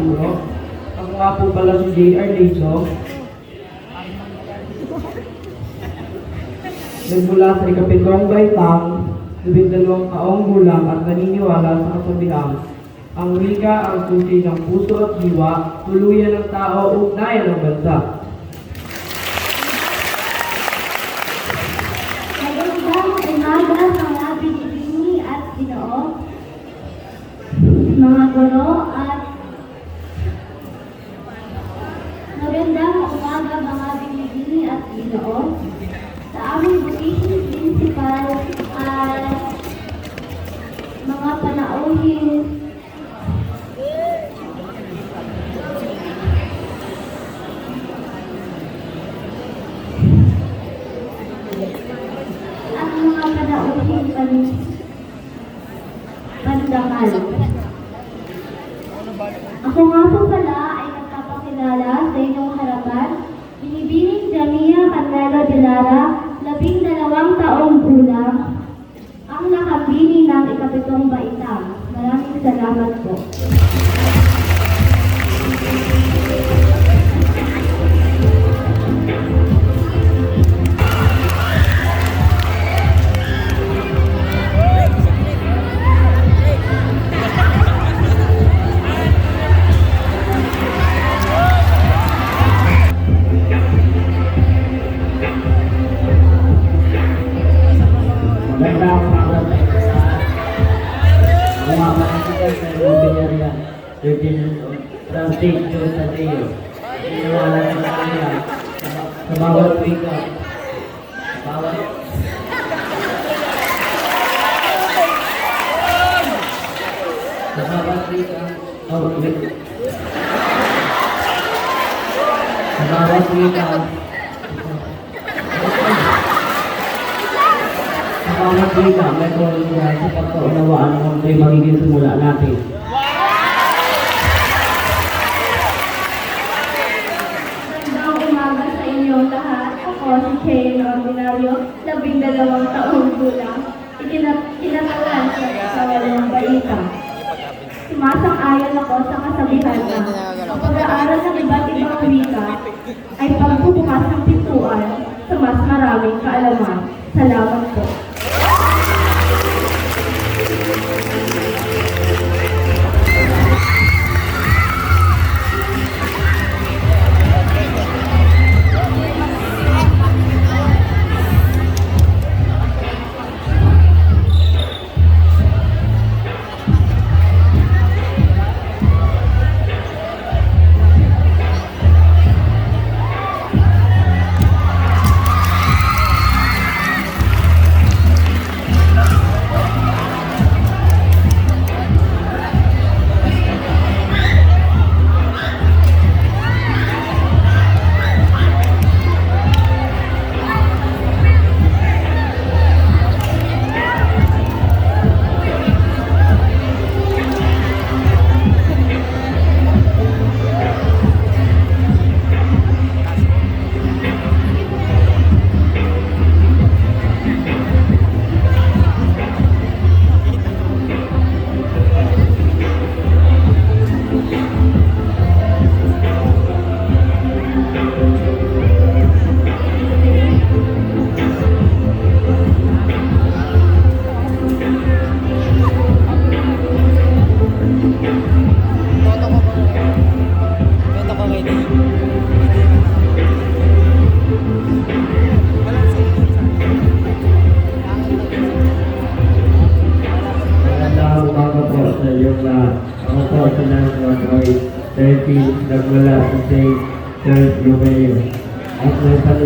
guro. Ako nga po pala si J.R. Lezo. Nagmula sa ikapitong baitang, labing dalawang taong gulang at naniniwala sa kasabihan. Ang wika ang susi ng puso at diwa, tuluyan ng tao, ugnayan ng bansa. Magandang umaga mga binibini at ginoo, mga guro at Ako nga po pala ay nagpapakilala sa inyong harapan, binibining Jamia Candelo de Lara, labing dalawang taong gulang, ang nakabini ng ikapitong baitang. Maraming salamat po. Sa bawat wika. Oh, wait. Sa bawat wika. Sa pagkaunawaan kung ito'y magiging simula natin. Si Shane Ordinario, labing dalawang taong gulang. Ikinat- Kinatalan sa ikawalong baita. Sumasang-ayon ako sa kasabihan na ang pag-aaral ng iba't ibang wika ay pagbubukas ng pintuan sa mas maraming kaalaman. Salamat po.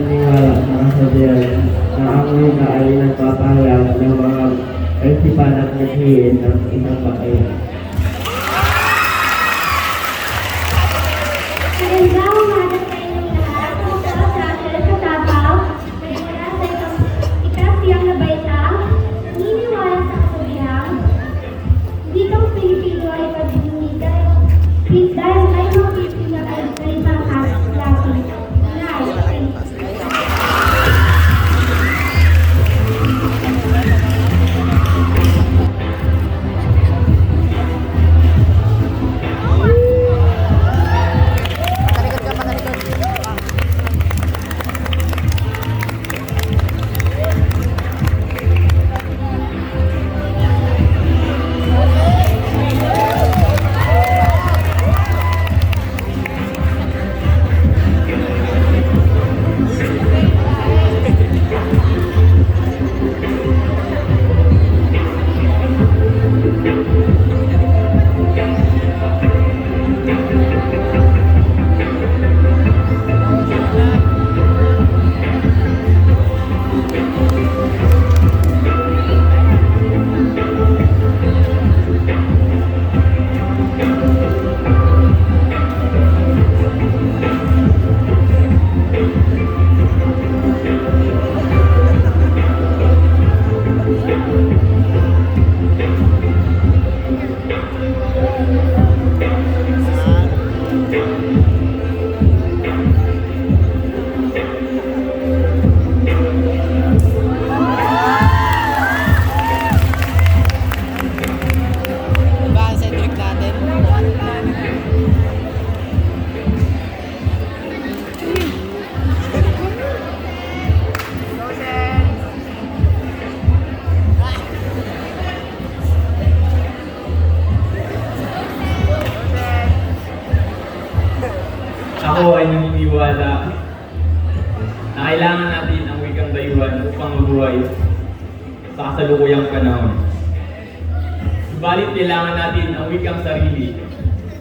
Paniniwala sa kasabihan na ang wika ay nagpapahayag ng mga principal at naghihin ng isang batayan.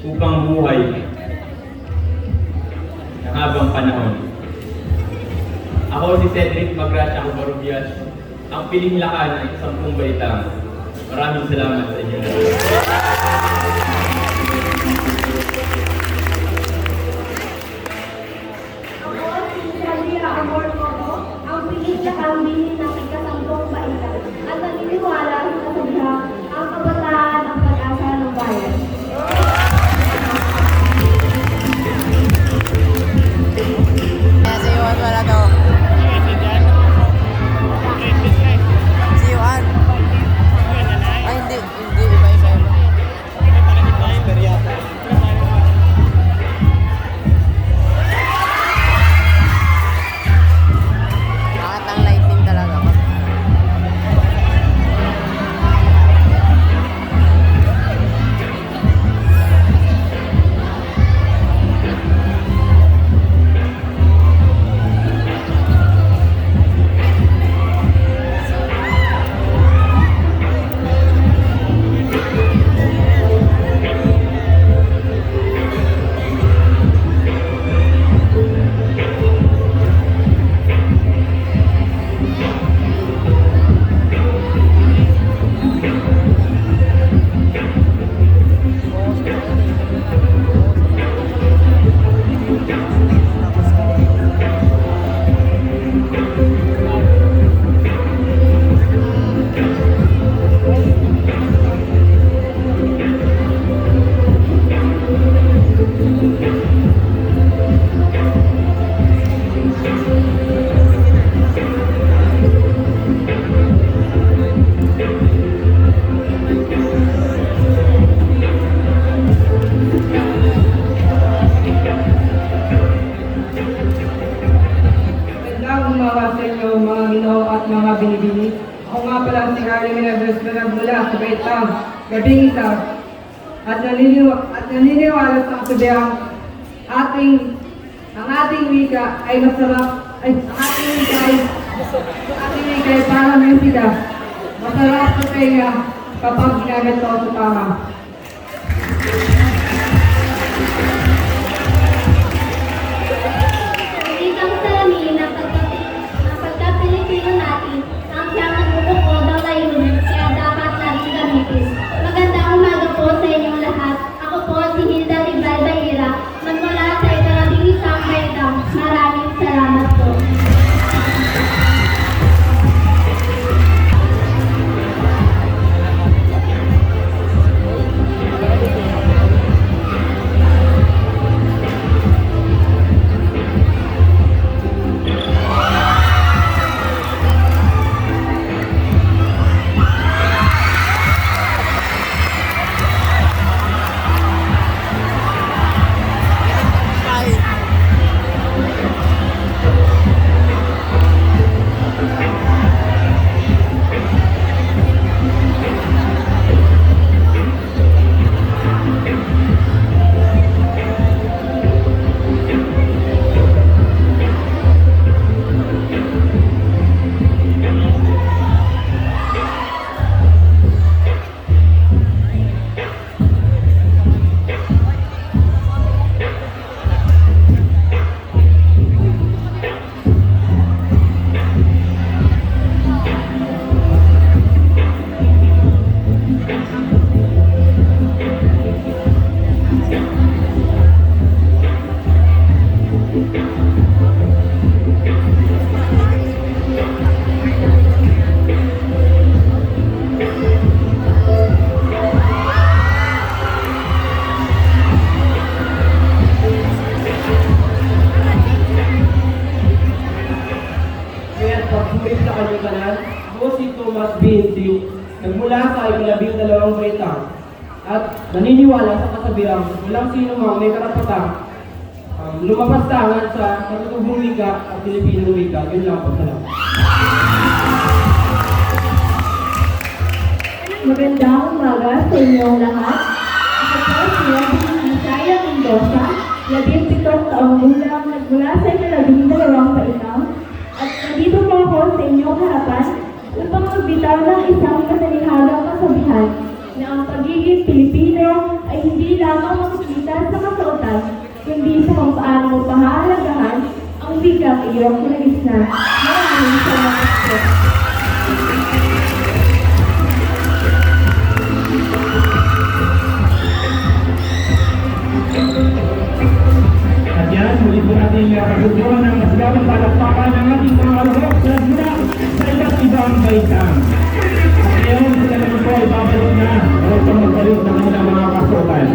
Upang buhay ng habang panahon. Ako si Cedric Magracia Cobarubias, ang piling lakan ng isang pong baitang. Maraming salamat sa inyo. Sa Baitang, Gabing Isa. At, naniniwa, at naniniwala sa kasabihan, ating, ang ating wika ay masarap, ay ang ating wika ay, ang ating wika ay parang yung sila. Masarap sa tenga kapag ginagat ito sa tama. Pagsulit sa kanyang kanan, ako si Thomas Binti, nagmula sa ikalabing dalawang baitang, at naniniwala sa kasabihan, walang sino mang may karapatang um, lumapastangan sa katutubong wika at Pilipinong wika. Yun lang po, salamat. Magandang umaga sa inyong lahat. Ako po si Robin Isaya Mendoza, labing pitong taong gulang nagmula sa inyong harapan upang magbitaw ng isang katalihalang kasabihan na ang pagiging Pilipino ay hindi lamang makikita sa kasuotan, kundi sa kung paano mo pahalagahan ang bigang iyong kinagisnan. Maraming salamat po. At yan, muli po natin ang kagutuan ng masagawang palakpakan ng ating mga alubok baitang. At ngayon, sila naman po babalik na o sa magbalik ng kanilang mga kasukan.